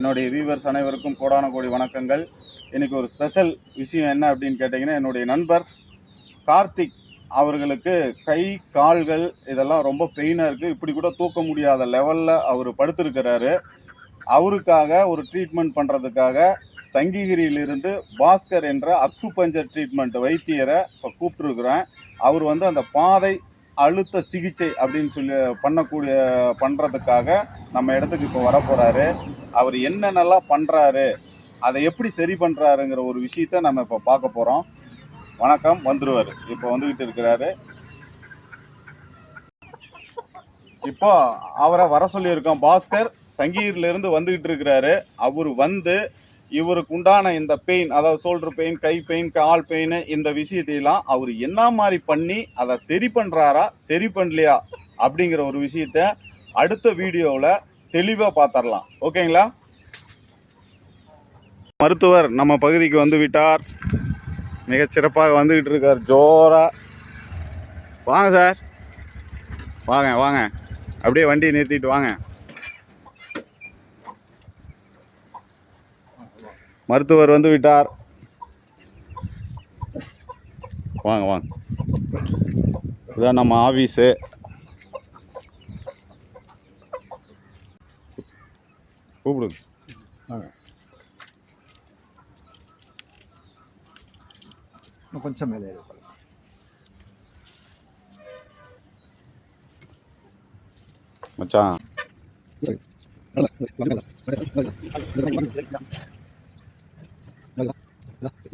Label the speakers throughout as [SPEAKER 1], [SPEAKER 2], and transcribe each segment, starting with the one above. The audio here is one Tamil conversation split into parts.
[SPEAKER 1] என்னுடைய வியூவர்ஸ் அனைவருக்கும் கோடான கோடி வணக்கங்கள். இன்றைக்கி ஒரு ஸ்பெஷல் விஷயம் என்ன அப்படின்னு கேட்டிங்கன்னா என்னுடைய நண்பர் கார்த்திக் அவர்களுக்கு கை கால்கள் இதெல்லாம் ரொம்ப பெயினாக இருக்குது இப்படி கூட தூக்க முடியாத லெவலில் அவர் படுத்திருக்கிறாரு. அவருக்காக ஒரு ட்ரீட்மெண்ட் பண்ணுறதுக்காக சங்கிகிரியிலிருந்து பாஸ்கர் என்ற அக்கு பஞ்சர் ட்ரீட்மெண்ட் வைத்தியரை இப்போ கூப்பிட்ருக்குறேன் அவர் வந்து அந்த பாதை அழுத்த சிகிச்சை அப்படின்னு சொல்லி பண்ணக்கூடிய பண்ணுறதுக்காக நம்ம இடத்துக்கு இப்போ வரப்போகிறாரு அவர் என்னென்னலாம் பண்ணுறாரு அதை எப்படி சரி பண்ணுறாருங்கிற ஒரு விஷயத்த நம்ம இப்போ பார்க்க போகிறோம் வணக்கம் வந்துடுவார் இப்போ வந்துக்கிட்டு இருக்கிறாரு. இப்போ அவரை வர சொல்லியிருக்கோம். பாஸ்கர் சங்கீர்லேருந்து வந்துக்கிட்டு இருக்கிறாரு. அவர் வந்து இவருக்கு உண்டான இந்த பெயின் அதாவது ஷோல்டர் பெயின் கை பெயின் கால் பெயின் இந்த விஷயத்தையெல்லாம் அவர் என்ன மாதிரி பண்ணி அதை சரி பண்ணுறாரா சரி பண்ணலையா அப்படிங்கிற ஒரு விஷயத்த அடுத்த வீடியோவில் தெளிவாக பார்த்துடலாம் ஓகேங்களா? மருத்துவர் நம்ம பகுதிக்கு வந்து விட்டார். மிகச்சிறப்பாக வந்துக்கிட்டு இருக்கார். ஜோராக வாங்க சார். வாங்க வாங்க. அப்படியே வண்டியை நிறுத்திட்டு வாங்க. மருத்துவர் வந்து விட்டார் வாங்க வாங்க இதான் நம்ம ஆஃபீஸு கூப்பிடுங்க
[SPEAKER 2] கொஞ்சம் மேலே.
[SPEAKER 1] மச்சான் Gracias.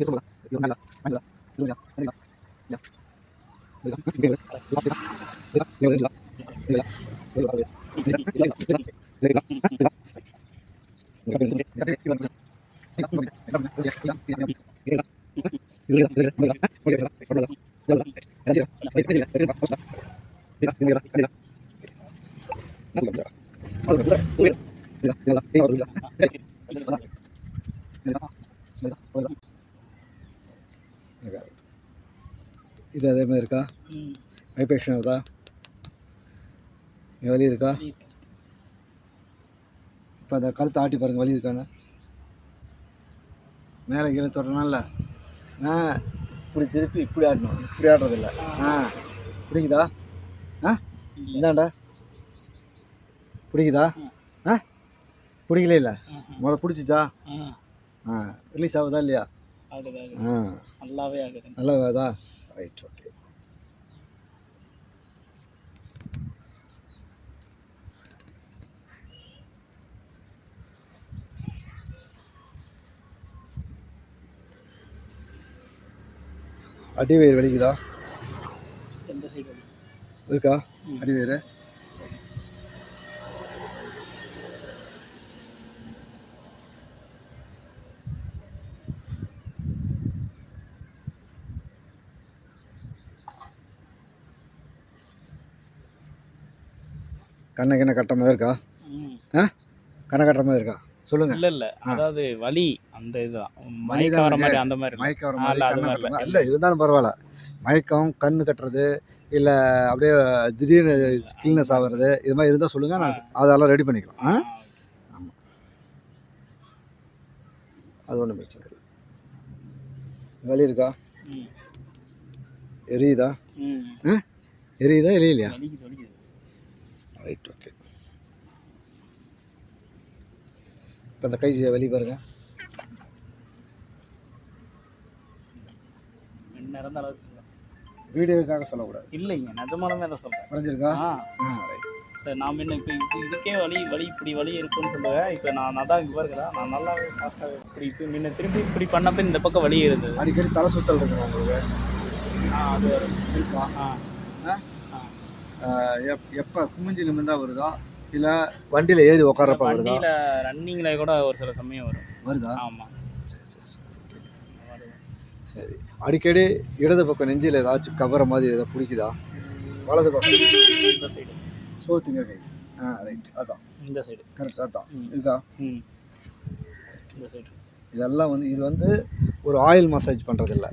[SPEAKER 2] இது அதே மாதிரி இருக்கா? வைப்ரேஷன் ஆகுதா? இங்க வலி இருக்கா? இப்போ அந்த கழுத்தை ஆட்டி பாருங்க வலி இருக்கான்னு. மேலே கீழே தொடரனால ஆ இப்படி திருப்பி இப்படி ஆடணும் இப்படி ஆடுறதில்ல. ஆ. பிடிக்குதா? ஆ இந்தாண்டா. பிடிக்குதா? ஆ. பிடிக்கல இல்லை முத பிடிச்சிச்சா? ஆ. ரிலீஸ் ஆகுதா இல்லையா?
[SPEAKER 3] ஆகுது ஆகுது.
[SPEAKER 2] ஆ.
[SPEAKER 3] நல்லாவே ஆகுது.
[SPEAKER 2] நல்லா வருதா ரைட் ஓகே அடி வயிறு வலிக்குதா இருக்கா
[SPEAKER 3] ம்.
[SPEAKER 2] கண்ணை கண்ணை கட்டுற மாதிரி இருக்கா?
[SPEAKER 3] ம்.
[SPEAKER 2] கண்ணை கட்டுற மாதிரி இருக்கா? சொல்லுங்க.
[SPEAKER 3] இல்ல இல்ல.
[SPEAKER 2] ஆ.
[SPEAKER 3] அதாவது வலி அந்த இதுதான். மயக்கம் வர மாதிரி அந்த மாதிரி.
[SPEAKER 2] மயக்கம் வர
[SPEAKER 3] ஆ,
[SPEAKER 2] மாதிரி கண்ணை கட்டுற
[SPEAKER 3] இல்ல.
[SPEAKER 2] இருந்தாலும் பரவாயில்ல. மயக்கம் கண்ணு கட்டுறது இல்லை அப்படியே திடீர்னு கிளீனஸ் ஆகுறது இது மாதிரி இருந்தால் சொல்லுங்கள் நான் அதெல்லாம் ரெடி பண்ணிக்கலாம். ஆ?
[SPEAKER 3] ஆ,
[SPEAKER 2] அது ஒன்றும் பிரச்சனை இல்லை. வலி இருக்கா? எரியுதா. எரியுதா எரியலையா?
[SPEAKER 3] வலிக்குது.
[SPEAKER 2] ரைட் ஓகே இப்போ இந்த கை வலி பாருங்க.
[SPEAKER 3] என்ன இருந்த அளவுக்கு.
[SPEAKER 2] வீடியோக்காக சொல்லக்கூடாது.
[SPEAKER 3] இல்லைங்க நிஜமாலுமே தான் சொல்றேன்.
[SPEAKER 2] குறைஞ்சிருக்கா
[SPEAKER 3] ஆ.
[SPEAKER 2] ஆ ரைட்
[SPEAKER 3] நான் முன்ன இப்போ இப்போ இதுக்கே வலி வலி இப்படி வலி இருக்குன்னு சொல்லுவேன் இப்போ நான் அதான் இங்கே பாருங்களா நான் நல்லாவே ஃபாஸ்ட்டாக இப்படி இப்போ முன்ன திரும்பி இப்படி பண்ணப்ப இந்த பக்கம் வலி இருந்தது
[SPEAKER 2] அடிக்கடி தலை சுத்தல் இருக்குமா உங்களுக்கு?
[SPEAKER 3] ஆ அது
[SPEAKER 2] இருக்கா?
[SPEAKER 3] ஆ. ஆ.
[SPEAKER 2] எப் எப்போ குமிஞ்சு நிமிந்தா வருதா? இல்லை வண்டியில் ஏறி உட்காரப்ப வருதா?
[SPEAKER 3] வண்டியில் ரன்னிங்கில் கூட ஒரு சில சமயம் வரும்.
[SPEAKER 2] வருதா?
[SPEAKER 3] ஆமாம்
[SPEAKER 2] சரி சரி சரி. சரி. அடிக்கடி இடது பக்கம் நெஞ்சில் ஏதாச்சும் கவர மாதிரி ஏதாவது பிடிக்குதா? வலது பக்கம்.
[SPEAKER 3] இந்த சைடு
[SPEAKER 2] சோத்துங்க கை. ஆ ரைட் அதான்.
[SPEAKER 3] இந்த சைடு
[SPEAKER 2] கரெக்ட் அதான். இருக்கா?
[SPEAKER 3] ம். இந்த சைடு
[SPEAKER 2] இதெல்லாம் வந்து இது வந்து ஒரு ஆயில் மசாஜ் பண்ணுறதில்ல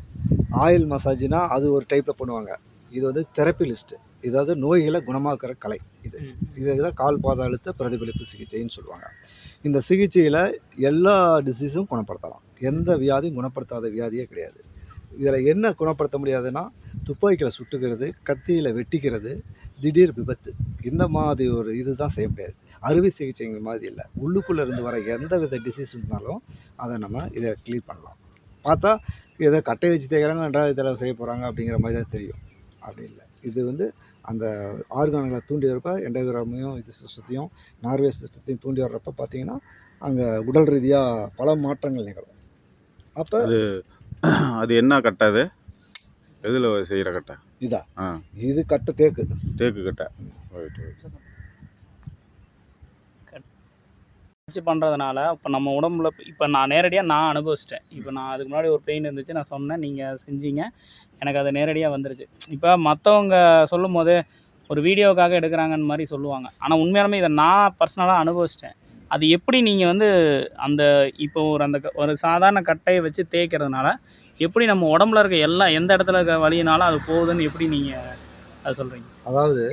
[SPEAKER 2] ஆயில் மசாஜ்னா அது ஒரு டைப்பில் பண்ணுவாங்க. இது வந்து தெரப்பி லிஸ்ட்டு இதாவது நோய்களை குணமாக்குற கலை இது. இது தான் கால் பாத அழுத்த பிரதிபலிப்பு சிகிச்சைன்னு சொல்லுவாங்க. இந்த சிகிச்சையில் எல்லா டிசீஸும் குணப்படுத்தலாம். எந்த வியாதியும் குணப்படுத்தாத வியாதியே கிடையாது. இதில் என்ன குணப்படுத்த முடியாதுன்னா துப்பாக்கியில் சுட்டுக்கிறது கத்தியில் வெட்டிக்கிறது திடீர் விபத்து. இந்த மாதிரி ஒரு இதுதான் செய்ய முடியாது. அறுவை சிகிச்சைங்க மாதிரி இல்லை. உள்ளுக்குள்ளே இருந்து வர எந்த வித டிசீஸ் இருந்தாலும் அதை நம்ம இதை க்ளீன் பண்ணலாம். பார்த்தா ஏதோ கட்டை வச்சு தேய்க்கிறாங்க ரெண்டாவது தடவை செய்ய போகிறாங்க அப்படிங்கிற மாதிரி தான் தெரியும். அப்படி இல்லை. இது வந்து அந்த ஆர்கான்களை தூண்டி வரப்ப எண்டோகிராமையும் இது சிஸ்டத்தையும் நார்வே சிஸ்டத்தையும் தூண்டி வர்றப்ப பார்த்தீங்கன்னா அங்கே உடல் ரீதியாக பல மாற்றங்கள் நிகழும். அப்போ
[SPEAKER 1] அது அது என்ன கட்டை அது? எதில் செய்கிற கட்டை?
[SPEAKER 2] இதா. இது கட்ட தேக்கு.
[SPEAKER 1] தேக்கு கட்டை ரைட் ரைட்
[SPEAKER 3] வச்சு பண்ணுறதுனால இப்போ நம்ம உடம்புல இப்போ நான் நேரடியாக நான் அனுபவிச்சிட்டேன். இப்போ நான் அதுக்கு முன்னாடி ஒரு பெயின் இருந்துச்சு நான் சொன்னேன் நீங்கள் செஞ்சீங்க. எனக்கு அது நேரடியாக வந்துருச்சு. இப்போ மற்றவங்க சொல்லும் போது ஒரு வீடியோக்காக எடுக்கிறாங்கன்னு மாதிரி சொல்லுவாங்க. ஆனால் உண்மையாலுமே இதை நான் பர்சனலாக அனுபவிச்சிட்டேன். அது எப்படி நீங்கள் வந்து அந்த இப்போ ஒரு அந்த க- ஒரு சாதாரண கட்டையை வச்சு தேய்க்கிறதுனால எப்படி நம்ம உடம்புல இருக்க எல்லா எந்த இடத்துல இருக்க வழியினாலும் அது போகுதுன்னு எப்படி நீங்கள் அதை சொல்கிறீங்க
[SPEAKER 2] அதாவது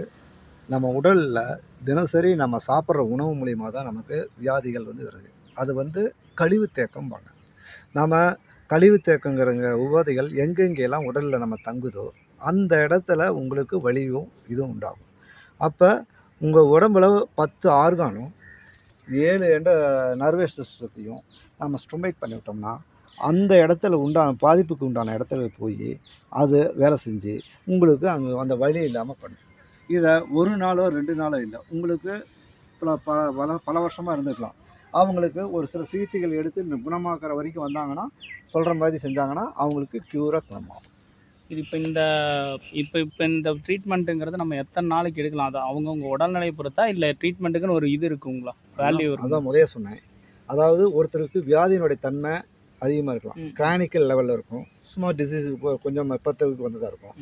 [SPEAKER 2] நம்ம உடலில் தினசரி நம்ம சாப்பிட்ற உணவு மூலிமா தான் நமக்கு வியாதிகள் வந்து வருது. அது வந்து கழிவு தேக்கம்பாங்க. நம்ம கழிவு தேக்கங்கிற உபாதைகள் எங்கெங்கெல்லாம் உடலில் நம்ம தங்குதோ அந்த இடத்துல உங்களுக்கு வலியும் இதுவும் உண்டாகும். அப்போ உங்கள் உடம்புல பத்து ஆர்கானும் ஏழு என்ற நர்வஸ் சிஸ்டத்தையும் நம்ம ஸ்டொமைக் பண்ணிவிட்டோம்னா அந்த இடத்துல உண்டான பாதிப்புக்கு உண்டான இடத்துல போய் அது வேலை செஞ்சு உங்களுக்கு அங்கே அந்த வழி இல்லாமல் பண்ணும். இதை ஒரு நாளோ ரெண்டு நாளோ இல்லை. உங்களுக்கு பல பல பல பல வருஷமாக இருந்துக்கலாம் அவங்களுக்கு ஒரு சில சிகிச்சைகள் எடுத்து குணமாக்குற வரைக்கும் வந்தாங்கன்னா சொல்கிற மாதிரி செஞ்சாங்கன்னா அவங்களுக்கு க்யூராக குணமாகும்.
[SPEAKER 3] இது இப்போ இந்த இப்போ இப்போ இந்த ட்ரீட்மெண்ட்டுங்கிறது நம்ம எத்தனை நாளைக்கு எடுக்கலாம்? அது அவங்கவுங்க உடல்நிலையை பொறுத்தா இல்லை ட்ரீட்மெண்ட்டுக்குன்னு ஒரு இது இருக்குங்களா வேல்யூ
[SPEAKER 2] அதான் முதல்ல சொன்னேன். அதாவது ஒருத்தருக்கு வியாதியினுடைய தன்மை அதிகமாக இருக்கலாம். கிரானிக்கல் லெவலில் இருக்கும். சும்மா டிசீஸ் கொஞ்சம் பத்தவுக்கு வந்ததாக இருக்கும்.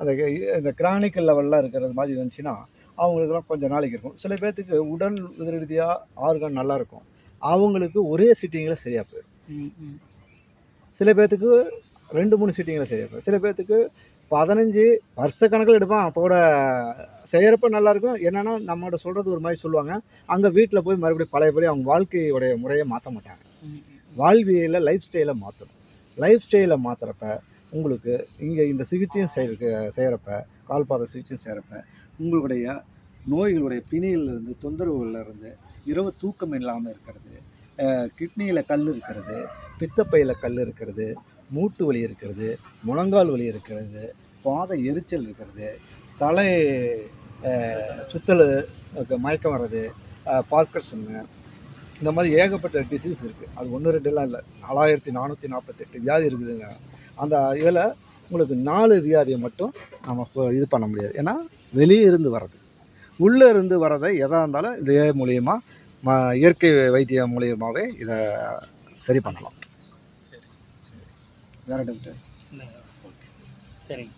[SPEAKER 2] அந்த இந்த கிரானிக்கல் லெவலில் இருக்கிறது மாதிரி இருந்துச்சுன்னா அவங்களுக்குலாம் கொஞ்சம் நாளைக்கு இருக்கும். சில பேர்த்துக்கு உடல் ரீதியாக ஆர்கன் நல்லாயிருக்கும் அவங்களுக்கு ஒரே சிட்டிங்கில் சரியாக போயிடும். சில பேர்த்துக்கு ரெண்டு மூணு சிட்டிங்கில் சரியாக போயிடும். சில பேர்த்துக்கு பதினஞ்சு வருஷக்கணக்கில் எடுப்பான். அப்போட செய்கிறப்ப நல்லாயிருக்கும் என்னென்னா நம்மகிட்ட சொல்கிறது ஒரு மாதிரி சொல்லுவாங்க. அங்கே வீட்டில் போய் மறுபடியும் பழையபடி அவங்க வாழ்க்கையோடைய முறையை மாற்ற மாட்டாங்க.
[SPEAKER 3] வாழ்வியலில்
[SPEAKER 2] வாழ்வியலை லைஃப் ஸ்டைலை மாற்றணும் லைஃப் ஸ்டைலை மாற்றுறப்ப உங்களுக்கு இங்கே இந்த சிகிச்சையும் செய்ய செய்கிறப்ப கால்பாத சிகிச்சையும் செய்கிறப்ப உங்களுடைய நோய்களுடைய பிணையிலிருந்து தொந்தரவுகளிலிருந்து இரவு தூக்கம் இல்லாமல் இருக்கிறது கிட்னியில் கல் இருக்கிறது பித்தப்பையில் கல் இருக்கிறது மூட்டு வலி இருக்கிறது முழங்கால் வலி இருக்கிறது பாத எரிச்சல் இருக்கிறது தலை சுத்தல் மயக்கம் வர்றது பார்க்கர்சன்னு இந்த மாதிரி ஏகப்பட்ட டிசீஸ் இருக்குது அது ஒன்று ரெண்டுலாம் இல்லை. நாலாயிரத்தி நானூற்றி நாற்பத்தெட்டு வியாதி இருக்குதுங்க. அந்த இதில் உங்களுக்கு நாலு வியாதியை மட்டும் நம்ம இது பண்ண முடியாது. ஏன்னா வெளியே இருந்து வர்றது. உள்ளே இருந்து வர்றதை எதாக இருந்தாலும் இதே மூலியமாக ம இயற்கை வைத்தியம் மூலியமாகவே இதை சரி பண்ணலாம். வேறு டாக்டர்
[SPEAKER 3] இல்லை, ஓகே. சரிங்க.